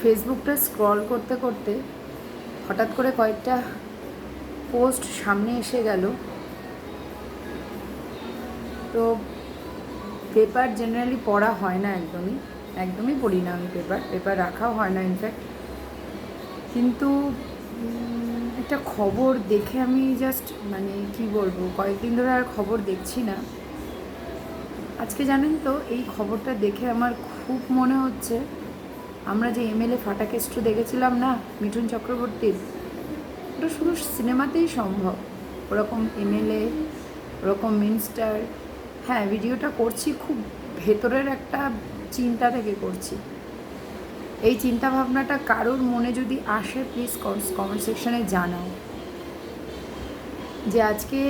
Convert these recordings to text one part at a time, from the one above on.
ফেসবুকটা স্ক্রল করতে করতে হঠাৎ করে কয়েকটা পোস্ট সামনে এসে গেল। তো পেপার জেনারেলি পড়া হয় না একদমই একদমই পড়ি না আমি পেপার পেপার রাখাও হয় না ইনফ্যাক্ট কিন্তু একটা খবর দেখে আমি জাস্ট মানে কি বলব, কয়েকদিন ধরে আর খবর দেখছি না। আজকে জানেন তো, এই খবরটা দেখে আমার খুব মনে হচ্ছে আমরা যে এমএলএ ফাটাকেস্টু দেখেছিলাম না, মিঠুন চক্রবর্তীর, ওটা শুধু সিনেমাতেই সম্ভব। ওরকম এমএলএ ওরকম মিনিস্টার হ্যাঁ ভিডিওটা করছি, খুব ভেতরের একটা চিন্তা থেকে করছি। এই চিন্তাভাবনাটা কারোর মনে যদি আসে প্লিজ কমেন্ট সেকশনে জানাও। যে আজকে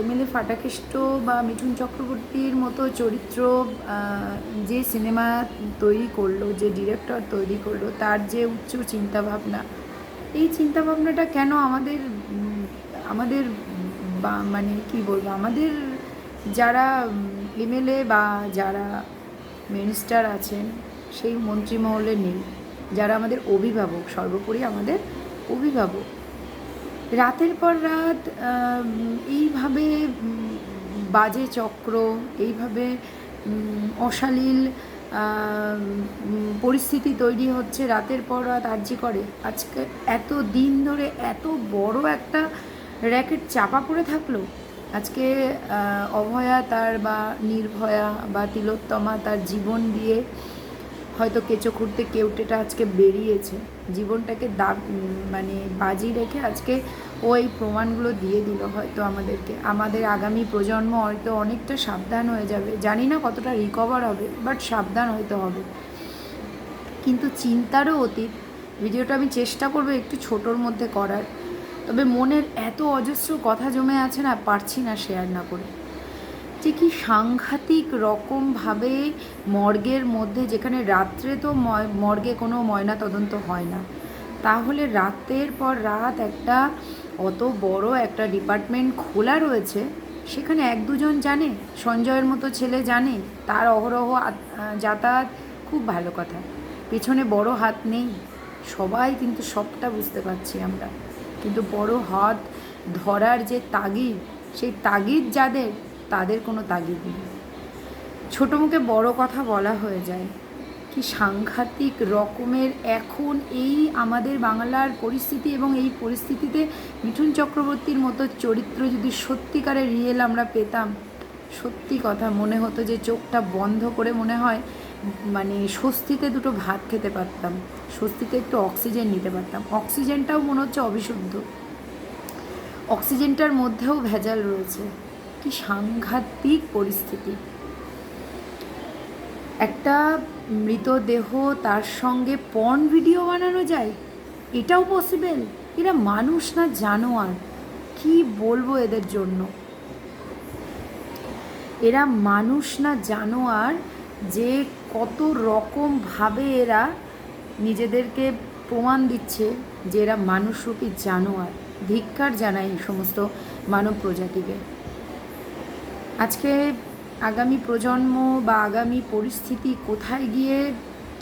এমএলএ ফাটাকেষ্ট বা মিঠুন চক্রবর্তীর মতো চরিত্র যে সিনেমা তৈরি করল, যে ডিরেক্টর তৈরি করল, তার যে উচ্চ চিন্তাভাবনা, এই চিন্তাভাবনাটা কেন আমাদের আমাদের, বা মানে কি বলব, আমাদের যারা এমএলএ বা যারা মিনিস্টার আছেন, সেই মন্ত্রীমহলে নেই। যারা আমাদের অভিভাবক, সর্বোপরি আমাদের অভিভাবক। রাতের পর রাত এইভাবে বাজে চক্র, এইভাবে অশালীল পরিস্থিতি তৈরি হচ্ছে রাতের পর রাত আর্জি করে। আজকে এত দিন ধরে এত বড় একটা র্যাকেট চাপা পড়ে থাকল। আজকে অভয়া তার বা নির্ভয়া বা তিলোত্তমা তার জীবন দিয়ে হয়তো কেঁচো খুঁড়তে কেউটেটা আজকে বেরিয়েছে। জীবনটাকে দাগ মানে বাজি রেখে আজকে ও এই প্রমাণগুলো দিয়ে দিল হয়তো আমাদেরকে। আমাদের আগামী প্রজন্ম হয়তো অনেকটা সাবধান হয়ে যাবে। জানি না কতটা রিকভার হবে বাট সাবধান হয়তো হবে। কিন্তু চিন্তারও অতীত। ভিডিওটা আমি চেষ্টা করব একটু ছোটোর মধ্যে করার। তবে মনের এত অজস্র কথা জমে আছে না, পারছি না শেয়ার না করে। যে কি সাংঘাতিক রকমভাবে মর্গের মধ্যে, যেখানে রাত্রে তো মর্গে কোনো ময়না তদন্ত হয় না। তাহলে রাতের পর রাত একটা অত বড় একটা ডিপার্টমেন্ট খোলা রয়েছে, সেখানে এক দুজন জানে, সঞ্জয়ের মতো ছেলে জানে, তার অহরহ যাতায়াত খুব ভালো কথা। পেছনে বড় হাত নেই, সবাই কিন্তু সবটা বুঝতে পারছি আমরা। কিন্তু বড় হাত ধরার যে তাগিদ, সেই তাগিদ যাদের তাদের কোনো তাগিদ নেই। ছোটো মুখে বড় কথা বলা হয়ে যায়, কি সাংঘাতিক রকমের এখন এই আমাদের বাংলার পরিস্থিতি এবং এই পরিস্থিতিতে মিঠুন চক্রবর্তীর মতো চরিত্র যদি সত্যিকারের রিয়েল আমরা পেতাম, সত্যি কথা মনে হতো যে চোখটা বন্ধ করে মনে হয় মানে স্বস্তিতে দুটো ভাত খেতে পারতাম, স্বস্তিতে একটু অক্সিজেন নিতে পারতাম। অক্সিজেনটাও মনে হচ্ছে অবিশুদ্ধ। অক্সিজেনটার মধ্যেও ভেজাল রয়েছে। কি সাংঘাতিক পরিস্থিতি। একটা মৃতদেহ তার সঙ্গে পর্ন ভিডিও বানানো যায়? এটাও পসিবল এরা মানুষ না জানোয়ার? কি বলব এদের জন্য? এরা মানুষ না জানোয়ার যে কত রকমভাবে এরা নিজেদেরকে প্রমাণ দিচ্ছে যে এরা মানুষরূপী জানোয়ার। ধিক্কার জানায় এই সমস্ত মানব প্রজাতিকে। আজকে আগামী প্রজন্ম বা আগামী পরিস্থিতি কোথায় গিয়ে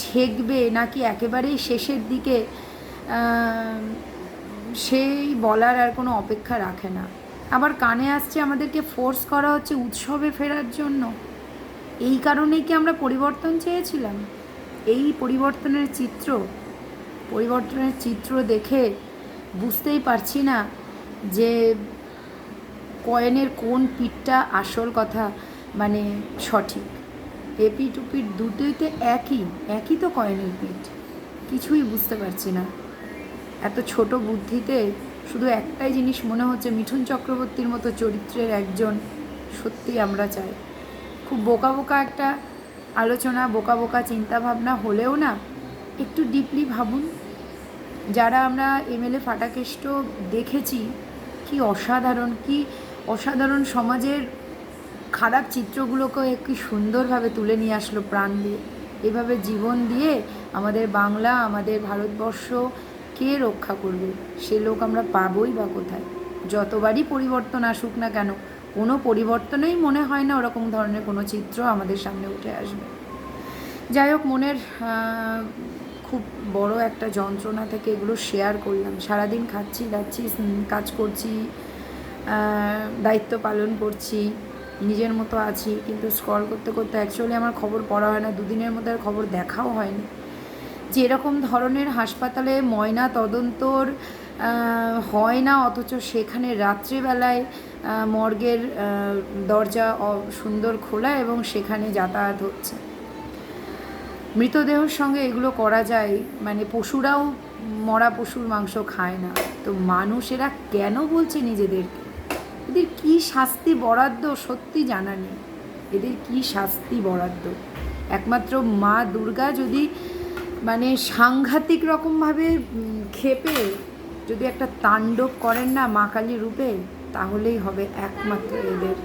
ঠেকবে নাকি একেবারেই শেষের দিকে সেই বলার আর কোনো অপেক্ষা রাখে না। আবার কানে আসছে আমাদেরকে ফোর্স করা হচ্ছে উৎসবে ফেরার জন্য। এই কারণেই কি আমরা পরিবর্তন চেয়েছিলাম? এই পরিবর্তনের চিত্র পরিবর্তনের চিত্র দেখে বুঝতেই পারছি না যে কয়েনের কোন পিঠটা আসল কথা? মানে সঠিক। টু পিঠ দুটোই তো একই একই তো কয়েনের পিঠ। কিছুই বুঝতে পারছি না। এত ছোট বুদ্ধিতে শুধু একটাই জিনিস মনে হচ্ছে মিঠুন চক্রবর্তীর মতো চরিত্রের একজন সত্যি আমরা চাই। খুব বোকা বোকা একটা আলোচনা, বোকা বোকা চিন্তাভাবনা হলেও না, একটু ডিপলি ভাবুন। যারা আমরা এমএলএ ফাটাকেষ্ট দেখেছি, কি অসাধারণ, কি অসাধারণ সমাজের খারাপ চিত্রগুলোকে একটি সুন্দরভাবে তুলে নিয়ে আসলো প্রাণ দিয়ে। এভাবে জীবন দিয়ে আমাদের বাংলা, আমাদের ভারতবর্ষ কে রক্ষা করবে। সে লোক আমরা পাবই বা কোথায়? যতবারই পরিবর্তন আসুক না কেন, কোনো পরিবর্তনেই মনে হয় না ওরকম ধরনের কোনো চিত্র আমাদের সামনে উঠে আসবে। যাই হোক, মনের খুব বড় একটা যন্ত্রণা থেকে এগুলো শেয়ার করলাম। সারাদিন খাচ্ছি, দাচ্ছি, কাজ করছি দায়িত্ব পালন করছি, নিজের মতো আছি, কিন্তু স্ক্রল করতে করতে অ্যাকচুয়ালি আমার খবর পড়া হয় না, দুদিনের মধ্যে আর খবর দেখাও হয়নি। যে এরকম ধরনের হাসপাতালে ময়না তদন্তর হয় না, অথচ সেখানে রাত্রিবেলায় মর্গের দরজা সুন্দর খোলা এবং সেখানে যাতায়াত হচ্ছে। মৃতদেহর সঙ্গে এগুলো করা যায় মানে পশুরাও, মরা পশুর মাংস খায় না। তো মানুষেরা কেন বলছে নিজেদেরকে? এদের কি শাস্তি বরাদ্দ সত্যি জানা নেই। এদের কি শাস্তি বরাদ্দ? একমাত্র মা দুর্গা যদি মানে সাংঘাতিক রকমভাবে ক্ষেপে, যদি একটা তাণ্ডব করেন না মা কালী রূপে, তাহলেই হবে একমাত্র এদের।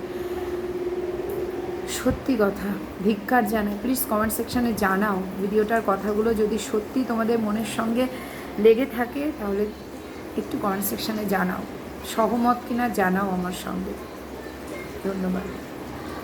সত্যি কথা, ধিক্কার জানাই। প্লিজ কমেন্ট সেকশানে জানাও। ভিডিওটার কথাগুলো যদি সত্যি তোমাদের মনের সঙ্গে লেগে থাকে, তাহলে একটু কমেন্ট সেকশানে জানাও। সহমত কিনা জানাও আমার সঙ্গে। ধন্যবাদ।